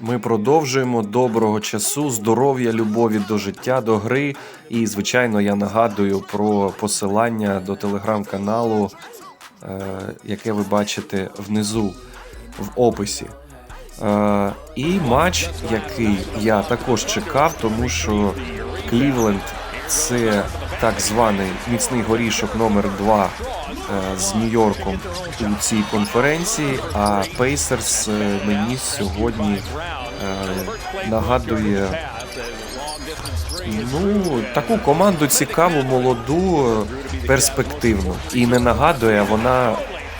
Ми продовжуємо доброго часу, здоров'я, любові до життя, до гри. І, звичайно, я нагадую про посилання до телеграм-каналу, е, яке ви бачите внизу в описі. Е, і матч, який я також чекав, тому що Клівленд це так званий міцний горішок номер 2 з Нью-Йорком у цій конференції. А Пейсерс е, мені сьогодні е, нагадує ну таку команду цікаву, молоду, е, перспективну. І не нагадує, вона,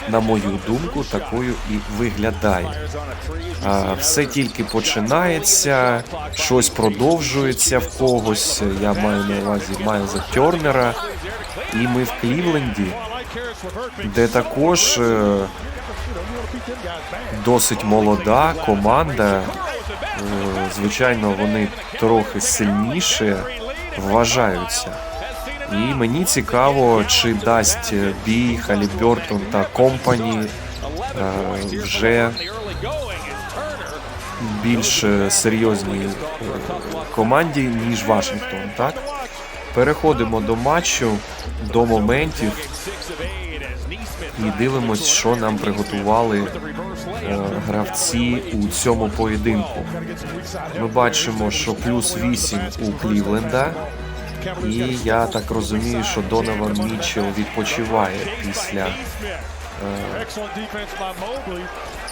на мою думку, такою і виглядає. Все тільки починається, щось продовжується в когось. Я маю на увазі Майлза Тернера. І ми в Клівленді, де також е, досить молода команда. Е, Звичайно, вони трохи сильніше вважаються. І мені цікаво, чи дасть бій Халібертон та компані е, вже більш е, серйозній е, команді, ніж Вашингтон, так? Переходимо до матчу, до моментів і дивимось, що нам приготували е, гравці у цьому поєдинку. Ми бачимо, що плюс 8 у Клівленда. І я так розумію, що Донован Мітчелл відпочиває після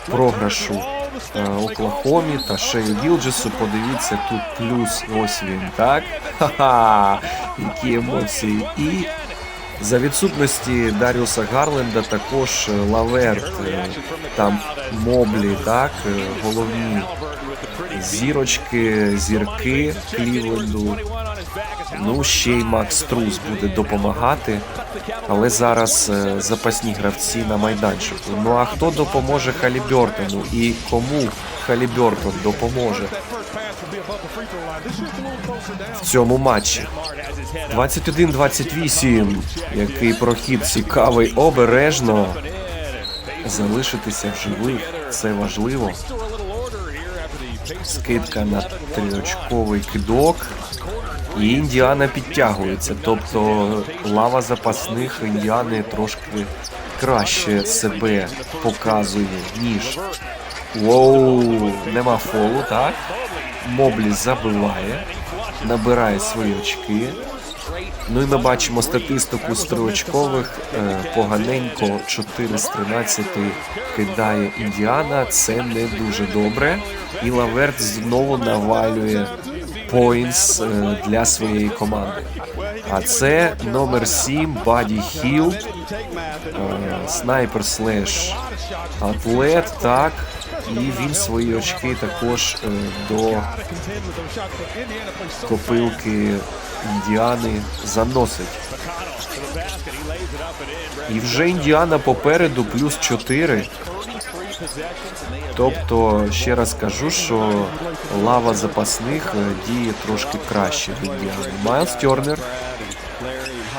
програшу е, Оклахомі та Шею Гілджесу. Подивіться, тут плюс ось він, так? Ха-ха! Які емоції. І за відсутності Даріуса Гарленда також е, Лаверт, е, там Моблі, так, е, головні зірочки, зірки Клівленду. Ну, ще й Макс Трус буде допомагати. Але зараз е, запасні гравці на майданчику. Ну а хто допоможе Халібертону і кому Халібертон допоможе в цьому матчі? 21-28. Який прохід цікавий, обережно залишитися в живих. Це важливо. Скидка на трьочковий кидок. І Індіана підтягується. Тобто лава запасних індіани трошки краще себе показує, ніж. Воу, нема фолу, так? Моблі забиває, набирає свої очки. Ну і ми бачимо статистику з триочкових. Е, Поганенько 4 з 13 кидає Індіана. Це не дуже добре. І Лаверт знову навалює поінтс е, для своєї команди. А це номер 7 Баді Хіл, е, снайпер слеш атлет, так. І він свої очки також е, до копилки Індіани заносить. І вже Індіана попереду плюс 4. Тобто, ще раз кажу, що лава запасних е, діє трошки краще в Індіані. Майлз Тернер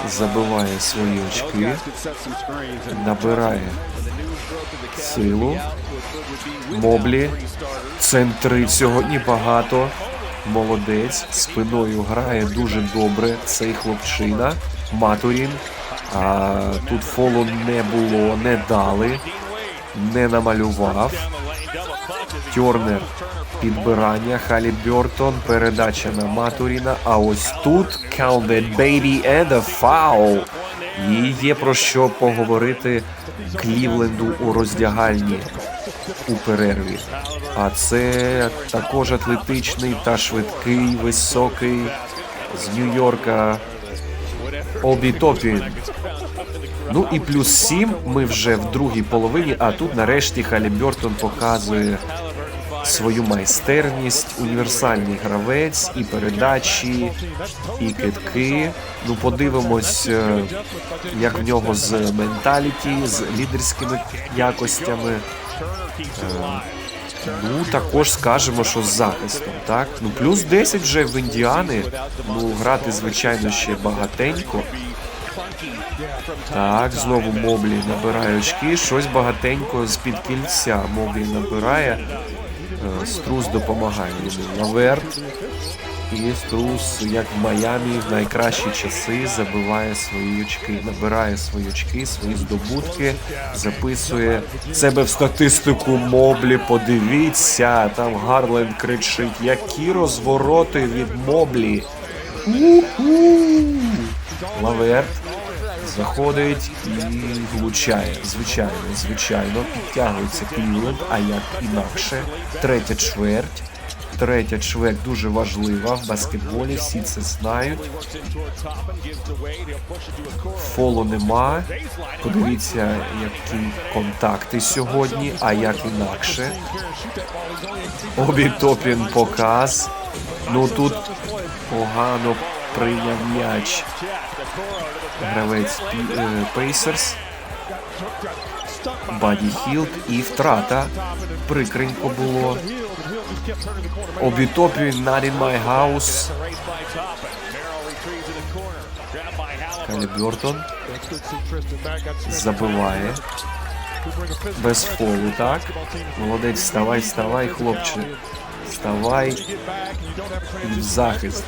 забиває свої очки, набирає силу. Моблі. Центри сьогодні багато. Молодець. Спиною грає дуже добре. Цей хлопчина. Матурін. А тут фолу не було, не дали, не намалював. Тернер. Підбирання. Халі Бертон. Передача на Матуріна. А ось тут count that baby and a foul. І є про що поговорити Клівленду у роздягальні у перерві. А це також атлетичний та швидкий, високий з Нью-Йорка Обі. Ну і плюс сім ми вже в другій половині, а тут нарешті Халібертон показує свою майстерність, універсальний гравець, і передачі, і китки. Ну, подивимось, е, як в нього з менталіті, з лідерськими якостями. Е, Ну, також скажемо, що з захистом, так? Ну, плюс 10 вже в Індіани. Ну, грати, звичайно, ще багатенько. Так, знову Моблі набирає очки. Щось багатенько з-під кільця Моблі набирає. Струс допомагає. Лаверт. І Струс, як в Майамі, в найкращі часи забиває свої очки, набирає свої очки, свої здобутки, записує себе в статистику Моблі. Подивіться, там Гарленд кричить, які розвороти від Моблі. У-ху! Лаверт заходить і влучає. Звичайно, звичайно, підтягується Клівленд, а як інакше. Третя чверть. Третя чверть дуже важлива в баскетболі, всі це знають. Фолу нема. Подивіться, які контакти сьогодні, а як інакше. Обі Топін показ. Ну тут погано прийняв м'яч. Гравець Пейсерс. Баді Хілд і втрата. Прикренько було. Обітопі not in my house. Калі забиває. Без фолу, так? Молодець, вставай, вставай, хлопче. Вставай в захист.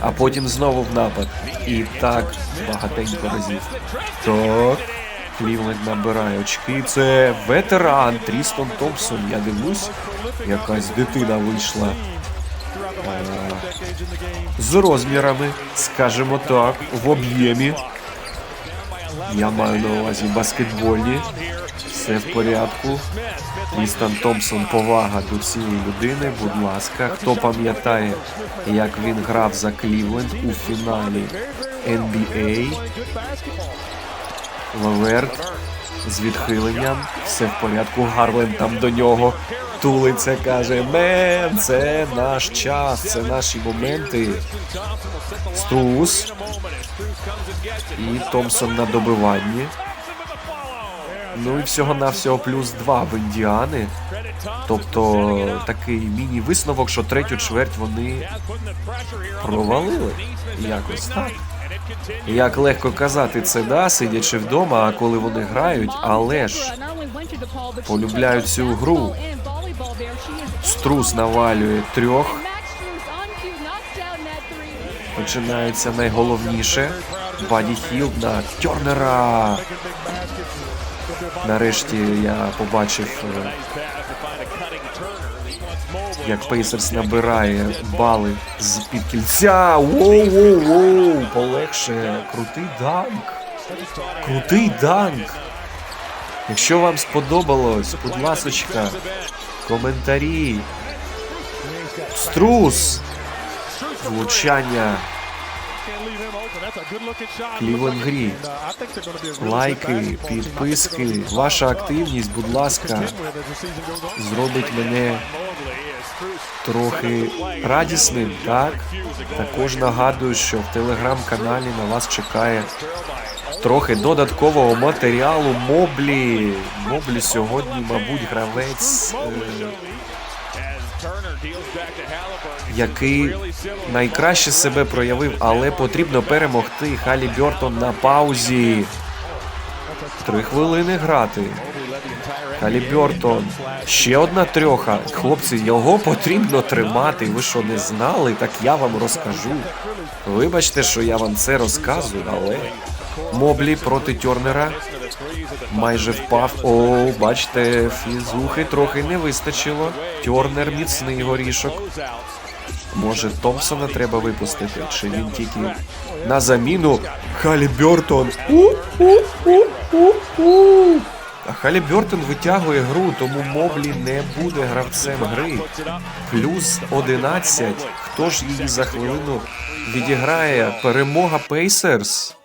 А потім знову в напад. І так багатенько разів. Так. Клівленд набирає очки. Це ветеран Трістон Томпсон. Я дивлюсь, якась дитина вийшла. Е, з розмірами, скажімо так, в об'ємі. Я маю на увазі баскетбольні. Все в порядку. Трістан Томпсон, повага до цієї людини. Будь ласка, хто пам'ятає, як він грав за Клівленд у фіналі NBA. Лаверт з відхиленням. Все в порядку. Гарлен там до нього тулиться, каже: Мен, це наш час, це наші моменти. Струс. І Томпсон на добиванні. Ну і всього-навсього плюс два в індіани. Тобто такий міні-висновок, що третю чверть вони провалили. Якось так. Як легко казати це, да, сидячи вдома, коли вони грають, але ж полюбляють цю гру. струс навалює трьох. Починається найголовніше. Баді Хілд на Тернера. Нарешті я побачив, е, як Пейсерс набирає бали з під кільця. Воу-воу-воу! Полегше. Крутий данк. Крутий данк. Якщо вам сподобалось, будь ласочка, коментарі. Струс. Влучання. Клівленд грі. Лайки, підписки, ваша активність, будь ласка, зробить мене трохи радісним, так? Також нагадую, що в телеграм-каналі на вас чекає трохи додаткового матеріалу. Моблі. Моблі сьогодні, мабуть, гравець, е, який найкраще себе проявив, але потрібно перемогти. Халі Бьортон на паузі. Три хвилини грати. Халі Бьортон. Ще одна трьоха. Хлопці, його потрібно тримати. Ви що не знали? Так я вам розкажу. Вибачте, що я вам це розказую, але Моблі проти Тернера майже впав. О, бачите, фізухи трохи не вистачило. Тернер міцний горішок. Може, Томпсона треба випустити, чи він тільки на заміну Халі. У-у-у-у-у. А Халі Бьортон витягує гру, тому Моблі не буде гравцем гри. Плюс 11. Хто ж її за хвилину відіграє? Перемога Пейсерс.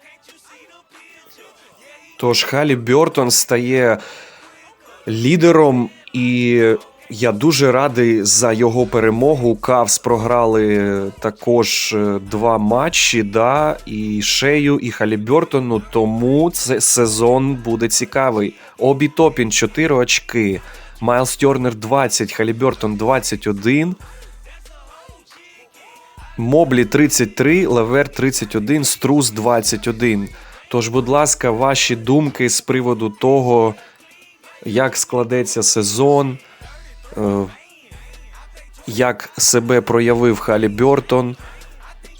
Тож Халі Бьортон стає лідером, і я дуже радий за його перемогу. Кавс програли також е, два матчі, да, і Шею, і Халі Бьортону. Тому це сезон буде цікавий. Обі Топін 4 очки. Майлз Тернер 20, Халі Бьортон 21. Моблі 33, Левер 31, Струс 21. Тож, будь ласка, ваші думки з приводу того, як складеться сезон. Е, як себе проявив Халі Бьортон,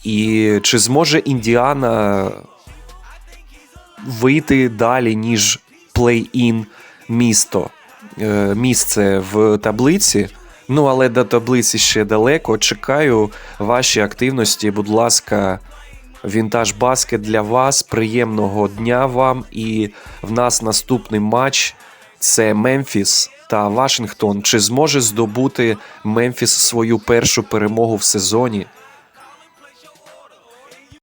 і чи зможе Індіана вийти далі, ніж плей-ін місто, е, місце в таблиці. Ну, але до таблиці ще далеко. Чекаю ваші активності. Будь ласка, Вінтаж баскет для вас. Приємного дня вам. І в нас наступний матч це Мемфіс та Вашингтон. Чи зможе здобути Мемфіс свою першу перемогу в сезоні?